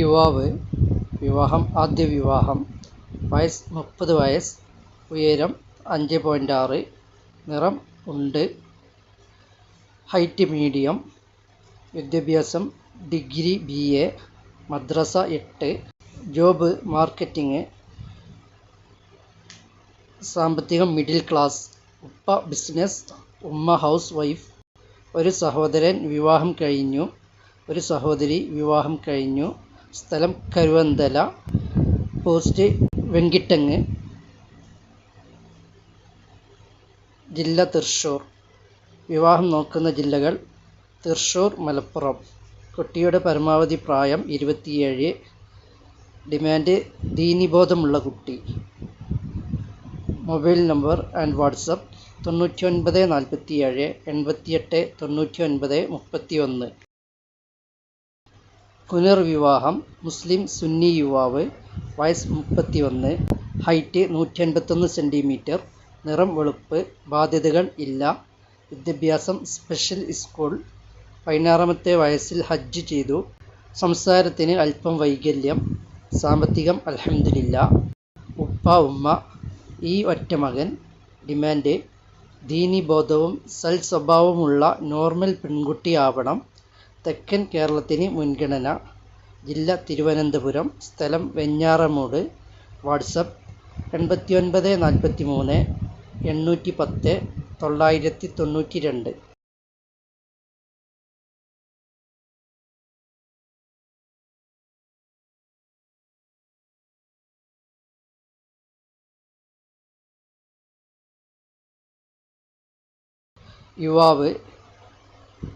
യുവാവ് വിവാഹം ആദ്യ വിവാഹം. വയസ്സ് മുപ്പത് വയസ്സ് ഉയരം അഞ്ച് പോയിന്റ് ആറ് നിറം ഉണ്ട്. ഹൈറ്റ് മീഡിയം വിദ്യാഭ്യാസം ഡിഗ്രി ബി എ മദ്രസ എട്ട് ജോബ് മാർക്കറ്റിംഗ് സാമ്പത്തികം മിഡിൽ ക്ലാസ് ഉപ്പ ബിസിനസ് ഉമ്മ ഹൗസ് വൈഫ് ഒരു സഹോദരൻ വിവാഹം കഴിഞ്ഞു ഒരു സഹോദരി വിവാഹം കഴിഞ്ഞു. സ്ഥലം കരുവന്തല പോസ്റ്റ് വെങ്കിട്ടങ്ങ് ജില്ല തൃശ്ശൂർ. വിവാഹം നോക്കുന്ന ജില്ലകൾ തൃശ്ശൂർ മലപ്പുറം. കുട്ടിയുടെ പരമാവധി പ്രായം ഇരുപത്തിയേഴ്. ഡിമാൻഡ് ദീനിബോധമുള്ള കുട്ടി. മൊബൈൽ നമ്പർ ആൻഡ് വാട്സപ്പ് തൊണ്ണൂറ്റി ഒൻപത് നാൽപ്പത്തി ഏഴ് എൺപത്തിയെട്ട് തൊണ്ണൂറ്റി ഒൻപത് മുപ്പത്തി ഒന്ന് പുനർവിവാഹം മുസ്ലിം സുന്നി യുവാവ് വയസ്സ് മുപ്പത്തി ഒന്ന് ഹൈറ്റ് നൂറ്റി അൻപത്തൊന്ന് സെന്റിമീറ്റർ നിറം വെളുപ്പ് ബാധ്യതകൾ ഇല്ല വിദ്യാഭ്യാസം സ്പെഷ്യൽ സ്കൂൾ പതിനാറാമത്തെ വയസ്സിൽ ഹജ്ജ് ചെയ്തു സംസാരത്തിന് അല്പം വൈകല്യം സാമ്പത്തികം അലഹമില്ല ഉപ്പ ഉമ്മ ഈ ഒറ്റമകൻ ഡിമാൻഡ് ദീനീബോധവും സൽ സ്വഭാവമുള്ള നോർമൽ പെൺകുട്ടിയാവണം തെക്കൻ കേരളത്തിന് മുൻഗണന. ജില്ല തിരുവനന്തപുരം. സ്ഥലം വെഞ്ഞാറമൂട്. വാട്സപ്പ് എൺപത്തി ഒൻപത് നാൽപ്പത്തി മൂന്ന് എണ്ണൂറ്റി പത്ത് തൊള്ളായിരത്തി തൊണ്ണൂറ്റി രണ്ട് യുവാവ്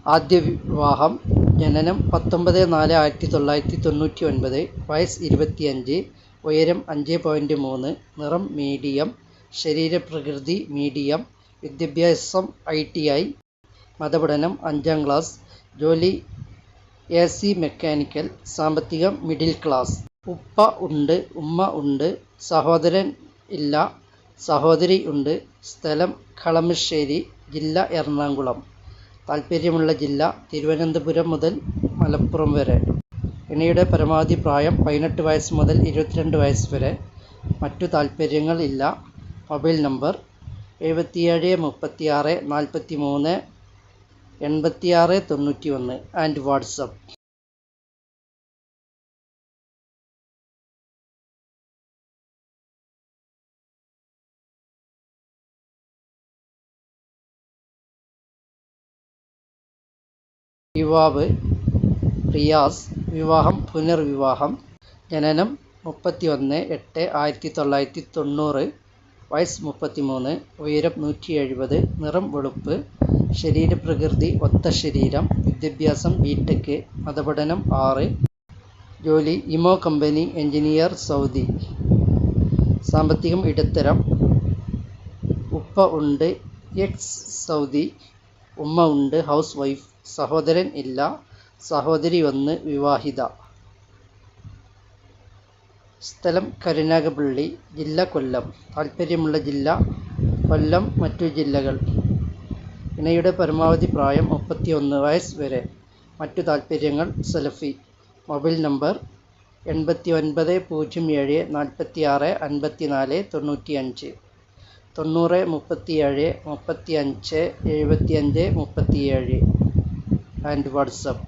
ആദ്യ വിവാഹം ജനനം പത്തൊമ്പത് നാല് ആയിരത്തി തൊള്ളായിരത്തി തൊണ്ണൂറ്റി ഒൻപത് വയസ്സ് ഇരുപത്തിയഞ്ച് ഉയരം അഞ്ച് പോയിന്റ് മൂന്ന് നിറം മീഡിയം ശരീരപ്രകൃതി മീഡിയം വിദ്യാഭ്യാസം ഐ ടി ഐ മതപഠനം അഞ്ചാം ക്ലാസ് ജോലി എ സി മെക്കാനിക്കൽ സാമ്പത്തികം മിഡിൽ ക്ലാസ് ഉപ്പ ഉണ്ട് ഉമ്മ ഉണ്ട് സഹോദരൻ ഇല്ല സഹോദരി ഉണ്ട് സ്ഥലം കളമശ്ശേരി ജില്ല എറണാകുളം. താൽപ്പര്യമുള്ള ജില്ല തിരുവനന്തപുരം മുതൽ മലപ്പുറം വരെ. ഇണയുടെ പരമാവധി പ്രായം പതിനെട്ട് വയസ്സ് മുതൽ ഇരുപത്തിരണ്ട് വയസ്സ് വരെ. മറ്റു താൽപ്പര്യങ്ങൾ ഇല്ല. മൊബൈൽ നമ്പർ എഴുപത്തിയേഴ് മുപ്പത്തിയാറ് നാൽപ്പത്തി മൂന്ന് എൺപത്തിയാറ് തൊണ്ണൂറ്റി ഒന്ന് ആൻഡ് വാട്സപ്പ് യുവാവ് റിയാസ് വിവാഹം പുനർവിവാഹം. ജനനം മുപ്പത്തി ഒന്ന് എട്ട് ആയിരത്തി തൊള്ളായിരത്തി തൊണ്ണൂറ് വയസ്സ് മുപ്പത്തി മൂന്ന് ഉയരം നൂറ്റി എഴുപത് നിറം വെളുപ്പ്. ശരീരപ്രകൃതി ഒത്ത ശരീരം. വിദ്യാഭ്യാസം ബി ടെക് മതപഠനം ആറ്. ജോലി ഇമോ കമ്പനി എഞ്ചിനീയർ സൗദി. സാമ്പത്തികം ഇടത്തരം. ഉപ്പ ഉണ്ട്. Ex Saudi. ഉമ്മ ഉണ്ട് ഹൗസ് വൈഫ് സഹോദരൻ ഇല്ല സഹോദരി ഒന്ന് വിവാഹിത. സ്ഥലം കരുനാഗപ്പള്ളി ജില്ല കൊല്ലം. താല്പര്യമുള്ള ജില്ല കൊല്ലം മറ്റു ജില്ലകൾ. ഇണയുടെ പരമാവധി പ്രായം മുപ്പത്തി ഒന്ന് വയസ്സ് വരെ. മറ്റു താല്പര്യങ്ങൾ സലഫി മൊബൈൽ നമ്പർ എൺപത്തി ഒൻപത് പൂജ്യം ഏഴ് നാൽപ്പത്തി ആറ് അൻപത്തി നാല് തൊണ്ണൂറ്റി അഞ്ച് തൊണ്ണൂറ് മുപ്പത്തി ഏഴ് മുപ്പത്തി അഞ്ച് എഴുപത്തി അഞ്ച് മുപ്പത്തി ഏഴ് ആൻഡ് വാട്സപ്പ്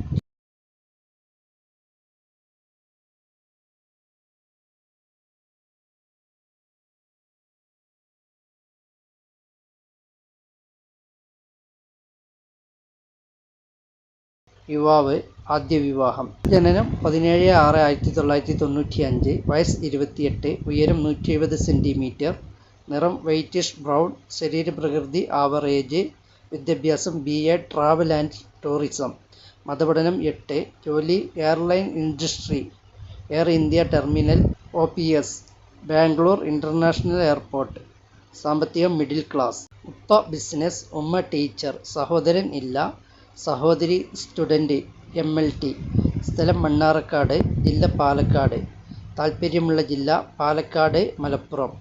യുവാവ് ആദ്യ വിവാഹം. ജനനം പതിനേഴ് ആറ് ആയിരത്തി തൊള്ളായിരത്തി തൊണ്ണൂറ്റി അഞ്ച് വയസ്സ് ഉയരം നൂറ്റി എഴുപത് നിറം വൈറ്റിഷ് ബ്രൗൺ ശരീരപ്രകൃതി ആവറേജ് വിദ്യാഭ്യാസം B A travel and tourism. മതപഠനം എട്ട് ജോലി airline industry Air India terminal O P S Bangalore international airport. സാമ്പത്തികം മിഡിൽ ക്ലാസ്. ഉപ്പ ബിസിനസ് ഉമ്മ ടീച്ചർ സഹോദരൻ ഇല്ല സഹോദരി സ്റ്റുഡന്റ് എം എൽ ടി. സ്ഥലം മണ്ണാറക്കാട് ജില്ല പാലക്കാട്. താൽപ്പര്യമുള്ള ജില്ല പാലക്കാട് മലപ്പുറം.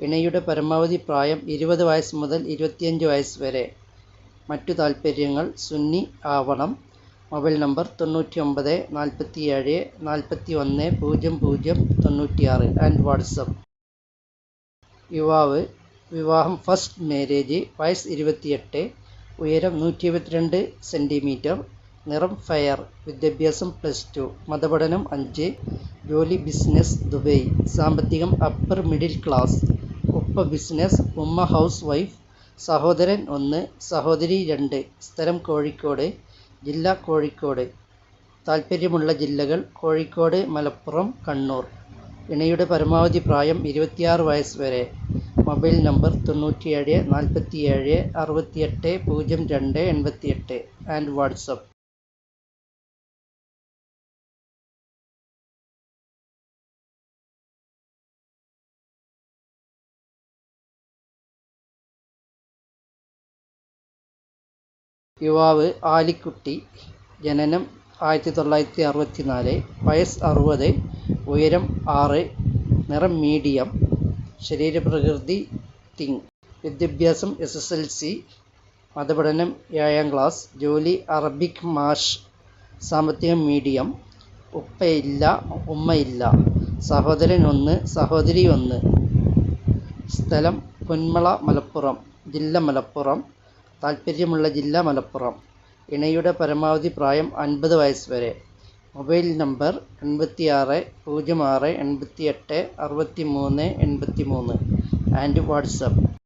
ഇണയുടെ പരമാവധി പ്രായം ഇരുപത് വയസ്സ് മുതൽ ഇരുപത്തിയഞ്ച് വയസ്സ് വരെ. മറ്റു താൽപ്പര്യങ്ങൾ സുന്നി ആവണം. മൊബൈൽ നമ്പർ തൊണ്ണൂറ്റി ഒമ്പത് നാൽപ്പത്തി ഏഴ് നാൽപ്പത്തി ഒന്ന് പൂജ്യം പൂജ്യം തൊണ്ണൂറ്റിയാറ് ആൻഡ് വാട്സപ്പ് യുവാവ് വിവാഹം ഫസ്റ്റ് മാരേജ് വയസ്സ് ഇരുപത്തിയെട്ട് ഉയരം നൂറ്റി ഇരുപത്തിരണ്ട് സെന്റിമീറ്റർ നിറം ഫയർ വിദ്യാഭ്യാസം പ്ലസ് ടു മതപഠനം അഞ്ച് ജോലി ബിസിനസ് ദുബൈ സാമ്പത്തികം അപ്പർ മിഡിൽ ക്ലാസ് ഉപ്പ ബിസിനസ് ഉമ്മ ഹൗസ് വൈഫ് സഹോദരൻ ഒന്ന് സഹോദരി രണ്ട് സ്ഥലം കോഴിക്കോട് ജില്ല കോഴിക്കോട്. താൽപ്പര്യമുള്ള ജില്ലകൾ കോഴിക്കോട് മലപ്പുറം കണ്ണൂർ. ഇണയുടെ പരമാവധി പ്രായം ഇരുപത്തിയാറ് വയസ്സ് വരെ. മൊബൈൽ നമ്പർ തൊണ്ണൂറ്റിയേഴ് നാൽപ്പത്തിയേഴ് അറുപത്തിയെട്ട് പൂജ്യം രണ്ട് എൺപത്തിയെട്ട്. ആൻഡ് വാട്സപ്പ് യുവാവ് ആലിക്കുട്ടി ജനനം ആയിരത്തി തൊള്ളായിരത്തി അറുപത്തി നാല് വയസ്സ് അറുപത് ഉയരം ആറ് നിറം മീഡിയം ശരീരപ്രകൃതി തിങ്. വിദ്യാഭ്യാസം എസ് എസ് എൽ സി മതപഠനം ഏഴാം ക്ലാസ് ജോലി അറബിക് മാഷ് സാമ്പത്തികം മീഡിയം ഉപ്പയില്ല ഉമ്മയില്ല സഹോദരൻ ഒന്ന് സഹോദരി ഒന്ന്. സ്ഥലം പൊന്മള മലപ്പുറം ജില്ല മലപ്പുറം. താൽപ്പര്യമുള്ള ജില്ല മലപ്പുറം. ഇണയുടെ പരമാവധി പ്രായം അൻപത് വയസ്സ് വരെ. മൊബൈൽ നമ്പർ എൺപത്തി ആറ് പൂജ്യം ആറ് എൺപത്തി എട്ട് അറുപത്തി മൂന്ന് എൺപത്തി മൂന്ന് ആൻഡ് വാട്സപ്പ്